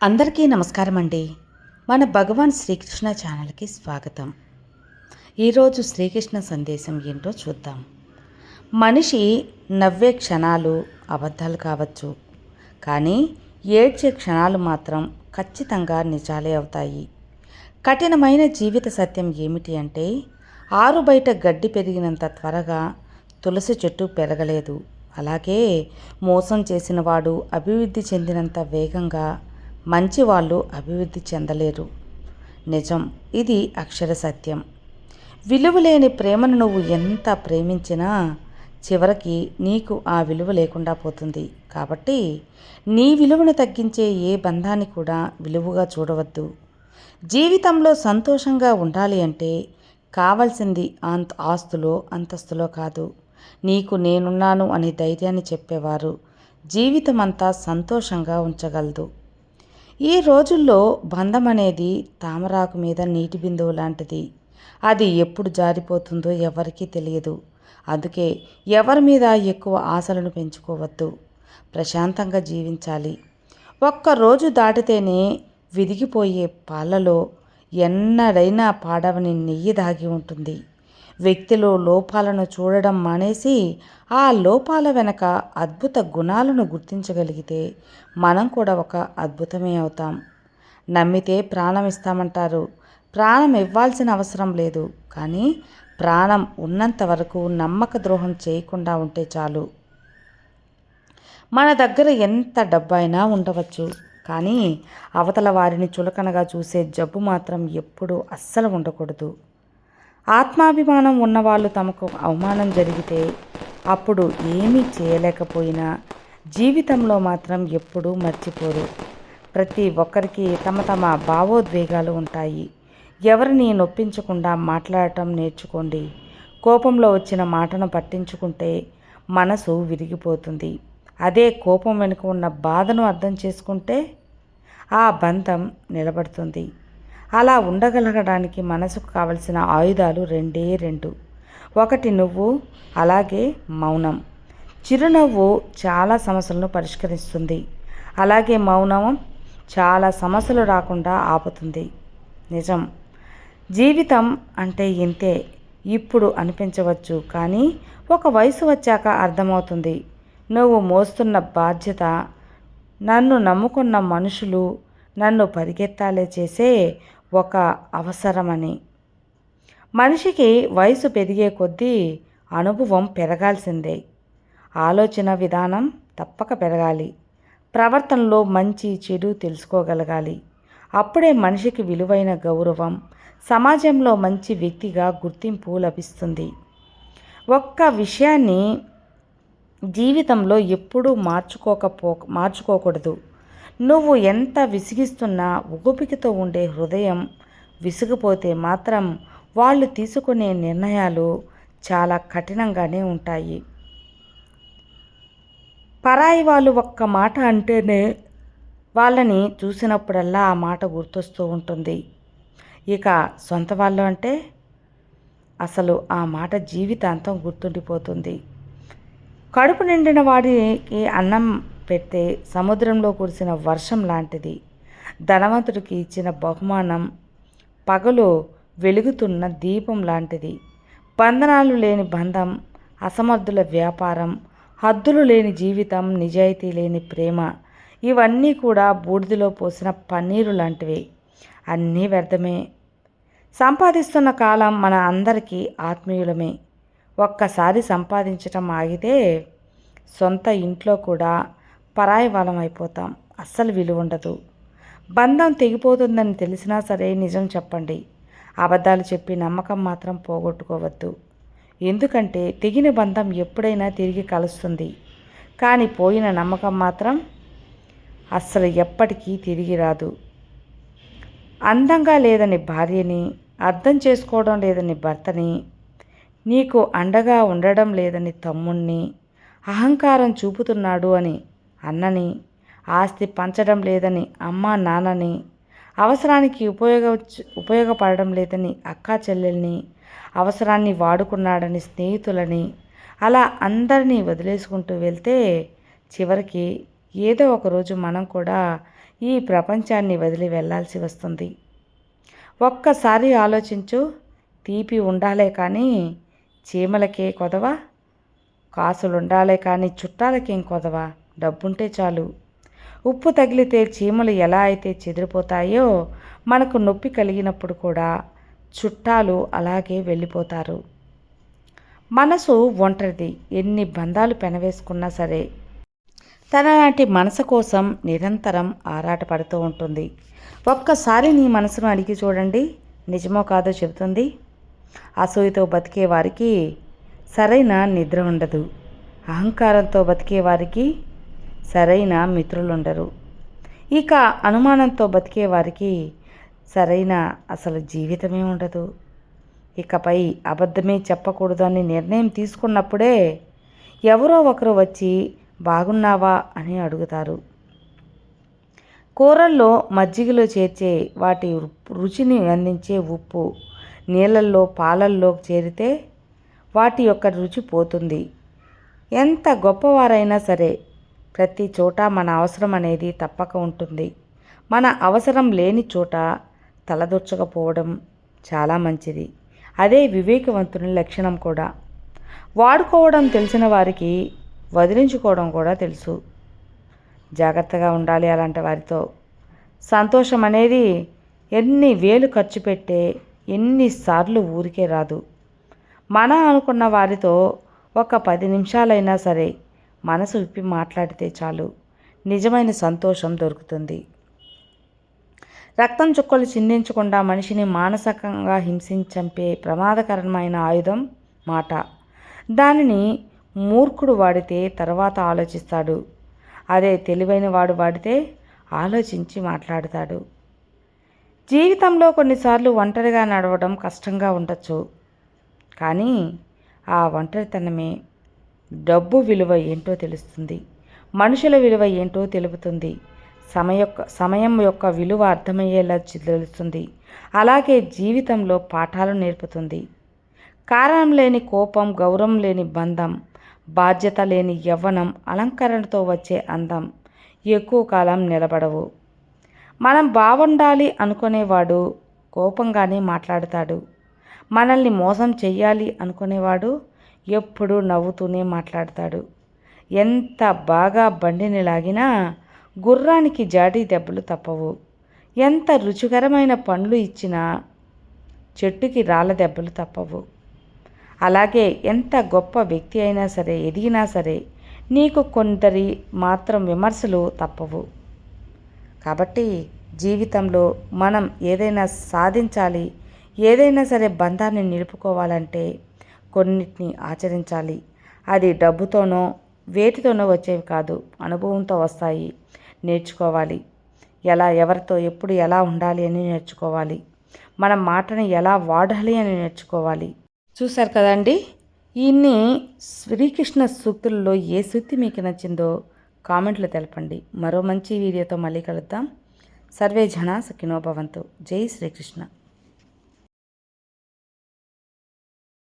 అందరికీ నమస్కారం అండి. మన భగవాన్ శ్రీకృష్ణ ఛానల్కి స్వాగతం. ఈరోజు శ్రీకృష్ణ సందేశం ఏంటో చూద్దాం. మనిషి నవ్వే క్షణాలు అబద్ధాలు కావచ్చు కానీ ఏడ్చే క్షణాలు మాత్రం ఖచ్చితంగా నిజాలే అవుతాయి. కఠినమైన జీవిత సత్యం ఏమిటి అంటే ఆరు బయట గడ్డి పెరిగినంత త్వరగా తులసి చెట్టు పెరగలేదు. అలాగే మోసం చేసిన వాడు అభివృద్ధి చెందినంత వేగంగా మంచి వాళ్ళు అభివృద్ధి చెందలేరు. నిజం ఇది అక్షర సత్యం. విలువలేని ప్రేమను నువ్వు ఎంత ప్రేమించినా చివరికి నీకు ఆ విలువ లేకుండా పోతుంది. కాబట్టి నీ విలువను తగ్గించే ఏ బంధాన్ని కూడా విలువగా చూడవద్దు. జీవితంలో సంతోషంగా ఉండాలి అంటే కావలసింది అంత ఆస్తులో అంతస్తులో కాదు. నీకు నేనున్నాను అనే ధైర్యాన్ని చెప్పేవారు. జీవితం అంతా సంతోషంగా ఉంచగలదు. ఈ రోజుల్లో బంధం అనేది తామరాకు మీద నీటి బిందువు లాంటిది. అది ఎప్పుడు జారిపోతుందో ఎవరికీ తెలియదు. అందుకే ఎవరి మీద ఎక్కువ ఆశలను పెంచుకోవద్దు. ప్రశాంతంగా జీవించాలి. ఒక్క రోజు దాటితేనే విదిగిపోయే పాలలో ఎన్నడైనా పాడవని నెయ్యి దాగి ఉంటుంది. వ్యక్తిలో లోపాలను చూడడం మానేసి ఆ లోపాల వెనక అద్భుత గుణాలను గుర్తించగలిగితే మనం కూడా ఒక అద్భుతమే అవుతాం. నమ్మితే ప్రాణం ఇస్తామంటారు. ప్రాణం ఇవ్వాల్సిన అవసరం లేదు. కానీ ప్రాణం ఉన్నంత వరకు నమ్మక ద్రోహం చేయకుండా ఉంటే చాలు. మన దగ్గర ఎంత డబ్బైనా ఉండవచ్చు. కానీ అవతల వారిని చులకనగా చూసే జబ్బు మాత్రం ఎప్పుడూ అస్సలు ఉండకూడదు. ఆత్మాభిమానం ఉన్నవాళ్ళు తమకు అవమానం జరిగితే అప్పుడు ఏమీ చేయలేకపోయినా జీవితంలో మాత్రం ఎప్పుడూ మర్చిపోరు. ప్రతి ఒక్కరికి తమ తమ భావోద్వేగాలు ఉంటాయి. ఎవరిని నొప్పించకుండా మాట్లాడటం నేర్చుకోండి. కోపంలో వచ్చిన మాటను పట్టించుకుంటే మనసు విరిగిపోతుంది. అదే కోపం వెనుక ఉన్న బాధను అర్థం చేసుకుంటే ఆ బంధం నిలబడుతుంది. అలా ఉండగలగడానికి మనసుకు కావలసిన ఆయుధాలు రెండే రెండు. ఒకటి నువ్వు అలాగే మౌనం. చిరునవ్వు చాలా సమస్యలను పరిష్కరిస్తుంది. అలాగే మౌనం చాలా సమస్యలు రాకుండా ఆపుతుంది. నిజం. జీవితం అంటే ఇంతే. ఇప్పుడు అనిపించవచ్చు కానీ ఒక వయసు వచ్చాక అర్థమవుతుంది. నువ్వు మోస్తున్న బాధ్యత నన్ను నమ్ముకున్న మనుషులు నన్ను పరిగెత్తాలే చేసే ఒక అవసరమని. మనిషికి వయసు పెరిగే కొద్దీ అనుభవం పెరగాల్సిందే. ఆలోచన విధానం తప్పక పెరగాలి. ప్రవర్తనలో మంచి చెడు తెలుసుకోగలగాలి. అప్పుడే మనిషికి విలువైన గౌరవం సమాజంలో మంచి వ్యక్తిగా గుర్తింపు లభిస్తుంది. ఒక్క విషయాన్ని జీవితంలో ఎప్పుడూ మార్చుకోకపో మార్చుకోకూడదు. నువ్వు ఎంత విసిగిస్తున్నా ఓపికతో ఉండే హృదయం విసిగిపోతే మాత్రం వాళ్ళు తీసుకునే నిర్ణయాలు చాలా కఠినంగానే ఉంటాయి. పరాయి వాళ్ళు ఒక్క మాట అంటేనే వాళ్ళని చూసినప్పుడల్లా ఆ మాట గుర్తొస్తూ ఉంటుంది. ఇక సొంత వాళ్ళు అంటే అసలు ఆ మాట జీవితాంతం గుర్తుండిపోతుంది. కడుపు నిండిన వాడికి అన్నం పెడితే సముద్రంలో కురిసిన వర్షం లాంటిది. ధనవంతుడికి ఇచ్చిన బహుమానం పగలు వెలుగుతున్న దీపం లాంటిది. బంధనాలు లేని బంధం అసమర్థుల వ్యాపారం హద్దులు లేని జీవితం నిజాయితీ లేని ప్రేమ ఇవన్నీ కూడా బూడిదలో పోసిన పన్నీరు లాంటివి. అన్నీ వ్యర్థమే. సంపాదిస్తున్న కాలం మన అందరికీ ఆత్మీయులమే. ఒక్కసారి సంపాదించటం ఆగితే సొంత ఇంట్లో కూడా పరాయి వాళ్ళం అయిపోతాం అస్సలు విలువ ఉండదు బంధం తెగిపోతుందని తెలిసినా సరే నిజం చెప్పండి. అబద్ధాలు చెప్పి నమ్మకం మాత్రం పోగొట్టుకోవద్దు. ఎందుకంటే తెగిన బంధం ఎప్పుడైనా తిరిగి కలుస్తుంది. కానీ పోయిన నమ్మకం మాత్రం అస్సలు ఎప్పటికీ తిరిగి రాదు. అందంగా లేదని భార్యని అర్థం చేసుకోవడం లేదని భర్తని నీకు అండగా ఉండడం లేదని తమ్ముణ్ణి అహంకారం చూపుతున్నాడు అని అన్నని ఆస్తి పంచడం లేదని అమ్మ నాన్నని అవసరానికి ఉపయోగ ఉపయోగపడడం లేదని అక్కా చెల్లెల్ని అవసరాన్ని వాడుకున్నాడని స్నేహితులని అలా అందరినీ వదిలేసుకుంటూ వెళ్తే చివరికి ఏదో ఒకరోజు మనం కూడా ఈ ప్రపంచాన్ని వదిలి వెళ్ళాల్సి వస్తుంది. ఒక్కసారి ఆలోచించు తీపి ఉండాలే కానీ చీమలకే కొదవా? కాసులు ఉండాలే కానీ చుట్టాలకేం కొదవా? డబ్బుంటే చాలు. ఉప్పు తగిలితే చీమలు ఎలా అయితే చెదిరిపోతాయో మనకు నొప్పి కలిగినప్పుడు కూడా చుట్టాలు అలాగే వెళ్ళిపోతారు. మనసు ఒంటరిది ఎన్ని బంధాలు పెనవేసుకున్నా సరే. తన లాంటి మనసు కోసం నిరంతరం ఆరాటపడుతూ ఉంటుంది. ఒక్కసారి నీ మనసును అడిగి చూడండి నిజమో కాదో చెబుతుంది. అసూయతో బతికే వారికి సరైన నిద్ర ఉండదు. అహంకారంతో బతికే వారికి సరైన మిత్రులుండరు. ఇక అనుమానంతో బతికే వారికి సరైన అసలు జీవితమే ఉండదు. ఇకపై అబద్ధమే చెప్పకూడదు అని నిర్ణయం తీసుకున్నప్పుడే ఎవరో ఒకరు వచ్చి బాగున్నావా? అని అడుగుతారు. కూరల్లో మజ్జిగలో చేర్చే వాటి రుచిని అందించే ఉప్పు నీళ్ళల్లో పాలల్లో చేరితే వాటి యొక్క రుచి పోతుంది. ఎంత గొప్పవారైనా సరే ప్రతి చోట మన అవసరం అనేది తప్పక ఉంటుంది. మన అవసరం లేని చోట తలదొచ్చకపోవడం చాలా మంచిది. అదే వివేకవంతుని లక్షణం కూడా. వాడుకోవడం తెలిసిన వారికి వదిలించుకోవడం కూడా తెలుసు. జాగ్రత్తగా ఉండాలి అలాంటి వారితో. సంతోషం అనేది ఎన్ని వేలు ఖర్చు పెట్టే ఎన్నిసార్లు ఊరికే రాదు. మన అనుకున్న వారితో ఒక పది నిమిషాలైనా సరే మనసు విప్పి మాట్లాడితే చాలు. నిజమైన సంతోషం దొరుకుతుంది. రక్తం చుక్కలు చిందించకుండా మనిషిని మానసికంగా హింసించంపే ప్రమాదకరమైన ఆయుధం మాట. దానిని మూర్ఖుడు వాడితే తర్వాత ఆలోచిస్తాడు. అదే తెలివైన వాడు వాడితే ఆలోచించి మాట్లాడతాడు. జీవితంలో కొన్నిసార్లు ఒంటరిగా నడవడం కష్టంగా ఉండొచ్చు. కానీ ఆ ఒంటరితనమే డబ్బు విలువ ఏంటో తెలుస్తుంది. మనుషుల విలువ ఏంటో తెలుపుతుంది. సమయ సమయం యొక్క విలువ అర్థమయ్యేలా తెలుస్తుంది. అలాగే జీవితంలో పాఠాలు నేర్పుతుంది. కారణం లేని కోపం గౌరవం లేని బంధం బాధ్యత లేని యవ్వనం అలంకరణతో వచ్చే అందం ఎక్కువ కాలం నిలబడవు. మనం బాగుండాలి అనుకునేవాడు కోపంగానే మాట్లాడతాడు. మనల్ని మోసం చెయ్యాలి అనుకునేవాడు ఎప్పుడూ నవ్వుతూనే మాట్లాడతాడు. ఎంత బాగా బండిని లాగినా గుర్రానికి జాడి దెబ్బలు తప్పవు. ఎంత రుచికరమైన పండ్లు ఇచ్చినా చెట్టుకి రాళ్ళ దెబ్బలు తప్పవు. అలాగే ఎంత గొప్ప వ్యక్తి అయినా సరే ఎదిగినా సరే నీకు కొందరి మాత్రం విమర్శలు తప్పవు. కాబట్టి జీవితంలో మనం ఏదైనా సాధించాలి ఏదైనా సరే బంధాన్ని నిలుపుకోవాలంటే కొన్నిటిని ఆచరించాలి. అది డబ్బుతోనో వేటితోనో వచ్చేవి కాదు అనుభవంతో వస్తాయి. నేర్చుకోవాలి. ఎలా ఎవరితో ఎప్పుడు ఎలా ఉండాలి అని నేర్చుకోవాలి. మన మాటని ఎలా వాడాలి అని నేర్చుకోవాలి. చూశారు కదండి? ఇన్ని శ్రీకృష్ణ సూక్తుల్లో ఏ సూక్తి మీకు నచ్చిందో కామెంట్లో తెలపండి. మరో మంచి వీడియోతో మళ్ళీ కలుద్దాం. సర్వే జన సుఖినోభవంతు జై శ్రీకృష్ణ.